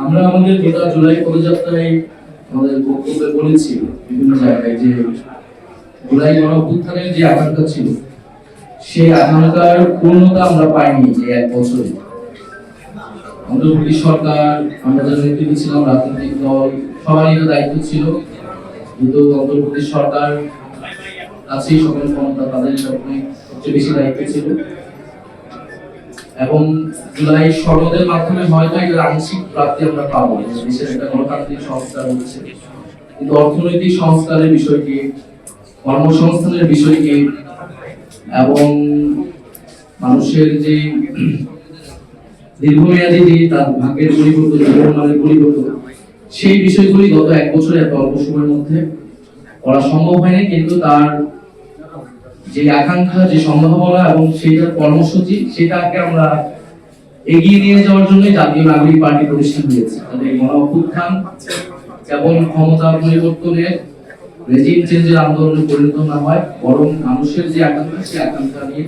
আমরা আমাদের গোটা জুলাই পদযাত্রায় আমাদের বক্তব্যে বলেছি বিভিন্ন জায়গায় যে জুলাই গণ অভ্যুত্থানের যে আকাঙ্ক্ষা ছিল, সেই আকাঙ্ক্ষার পূর্ণতা আমরা পাইনি এই এক বছরে। অন্তর্বর্তী সরকার, আমরা যারা নেতৃত্বে ছিলাম, রাজনৈতিক দল, সবারই দায়িত্ব ছিল। কিন্তু অন্তর্বর্তী সরকার, কাছেই সকল ক্ষমতা তাদের সবচেয়ে বেশি দায়িত্ব ছিল। এবং জুলাই সনদের মাধ্যমে হয়তো এটার আংশিক প্রাপ্তি আমরা পাবো। দেশের একটা গণতান্ত্রিক সংস্কার হচ্ছে। কিন্তু অর্থনৈতিক সংস্কারের বিষয়টি, কর্মসংস্থানের বিষয়টি এবং মানুষের যে দীর্ঘমেয়াদী যে তার ভাগ্যের পরিবর্তন, জীবনমানের পরিবর্তন, সেই বিষয়গুলি গত এক বছরে এত অল্প সময়ের মধ্যে করা সম্ভব হয়নি। কিন্তু তার যে আকাঙ্ক্ষা, যে সম্ভাবনা এবং সেইটার কর্মসূচি, সেটাকে আমরা এগিয়ে নিয়ে যাওয়ার জন্য জাতীয় নাগরিক পার্টি প্রতিষ্ঠান হয়েছে। তাদের গণ অভ্যুত্থান কেবল ক্ষমতা পরিবর্তনের রেজিম চেঞ্জের আন্দোলনে পরিণত না হয়, বরং মানুষের যে আকাঙ্ক্ষা, সেই আকাঙ্ক্ষা নিয়ে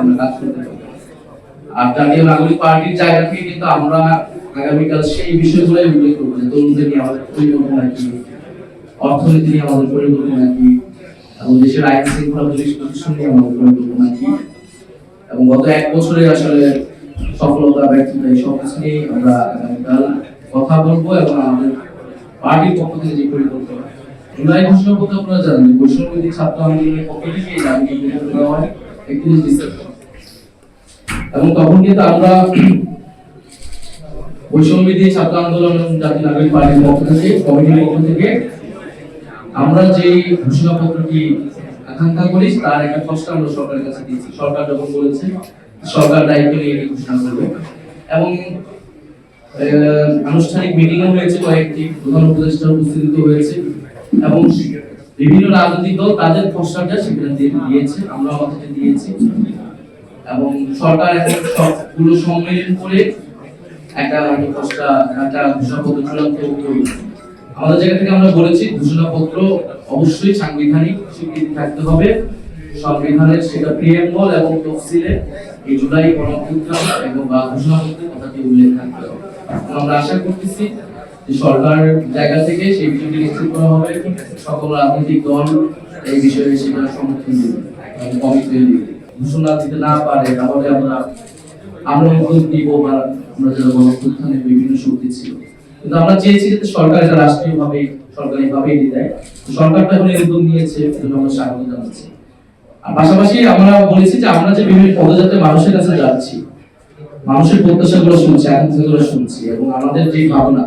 আমরা কাজ করতে পারি। আর জাতীয় নাগরিক পার্টির জায়গা কিন্তু আমরা আগামীকাল সেই বিষয়গুলোই উল্লেখ করব যে তরুণদের নিয়ে আমাদের পরিকল্পনা কি, অর্থনীতি নিয়ে আমাদের পরিকল্পনা কি দেশের আইন প্রশাসন নিয়ে আমাদের পরিকল্পনা কি এবং গত এক বছরে আসলে সফলতা, ব্যর্থতা, এই সব কিছু নিয়ে আমরা আগামীকাল কথা বলব এবং আমাদের পার্টির পক্ষ থেকে যে পরিকল্পনা, জুলাই ঘোষণা করতে আপনারা জানেন, যে বৈষম্যবিধি ছাত্র আন্দোলনের পক্ষ থেকে এই দাবি করা হয় একত্রিশ ডিসেম্বর। এবং তখন কিন্তু আমরা বৈষম্যবিধি ছাত্র আন্দোলন জাতীয় নাগরিক পার্টির পক্ষ থেকে, কমিটির পক্ষ থেকে আমরা যে ঘোষণাপত্রটি আকাঙ্ক্ষা করি, তার একটা খসড়া আমরা সরকারের কাছে দিয়েছি সরকার যখন বলেছে, সরকার দায়িত্ব নিয়ে এটি ঘোষণা করবে। এবং আনুষ্ঠানিক মিটিংও হয়েছে, কয়েকটি প্রধান উপদেষ্টার উপস্থিত হয়েছে। এবং বিভিন্ন রাজনৈতিক দল তাদের খসড়াটা সেখানে দিয়ে দিয়েছে, আমরা আমাদের দিয়েছি। এবং সরকার এখন সবগুলো সম্মেলন করে একটা খসড়া একটা ঘোষণাপত্র চূড়ান্ত করবে আমাদের জায়গা থেকে আমরা বলেছি, ঘোষণাপত্র অবশ্যই সাংবিধানিক স্বীকৃতি থাকতে হবে। সংবিধানের সেটা প্রিয়েম্বল এবং তফসিলে এই জুলাই গণঅভ্যুত্থান এবং বা ঘোষণাপত্রে কথাটি উল্লেখ থাকতে হবে। আমরা আশা করতেছি যে সরকার জায়গা থেকে সেই বিষয়টি নিশ্চিত করা হবে। সকল রাজনৈতিক দল এই বিষয়ে সেটা সমর্থন দেবে এবং কমিটমেন্ট দিবে ঘোষণা দিতে না পারে, তাহলে আমরা আমরা উদ্যোগ নিব বা আমরা যারা গণঅভ্যুত্থানের বিভিন্ন শক্তি ছিল। কিন্তু আমরা চেয়েছি যাতে সরকার এটা রাষ্ট্রীয় ভাবে সরকারি ভাবে দিয়ে সরকারটা এখন উদ্যোগ নিয়েছে এজন্য আমরা স্বাগত জানাচ্ছি আর পাশাপাশি আমরা বলেছি যে আমরা যে বিভিন্ন পদযাত্রায় মানুষের কাছে যাচ্ছি, মানুষের প্রত্যাশাগুলো শুনছি, আকাঙ্ক্ষাগুলো শুনছি এবং আমাদের যে ভাবনা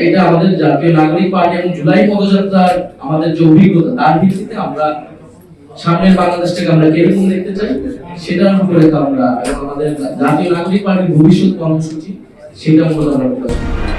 এটা- আমাদের জাতীয় নাগরিক পার্টি এবং জুলাই পদযাত্রার আমাদের যে অভিজ্ঞতা, তার ভিত্তিতে আমরা সামনের বাংলাদেশটাকে আমরা দেখতে চাই, সেটার উপরে আমরা আমাদের জাতীয় নাগরিক পার্টির ভবিষ্যৎ কর্মসূচি, সেটা মূলত আমরা।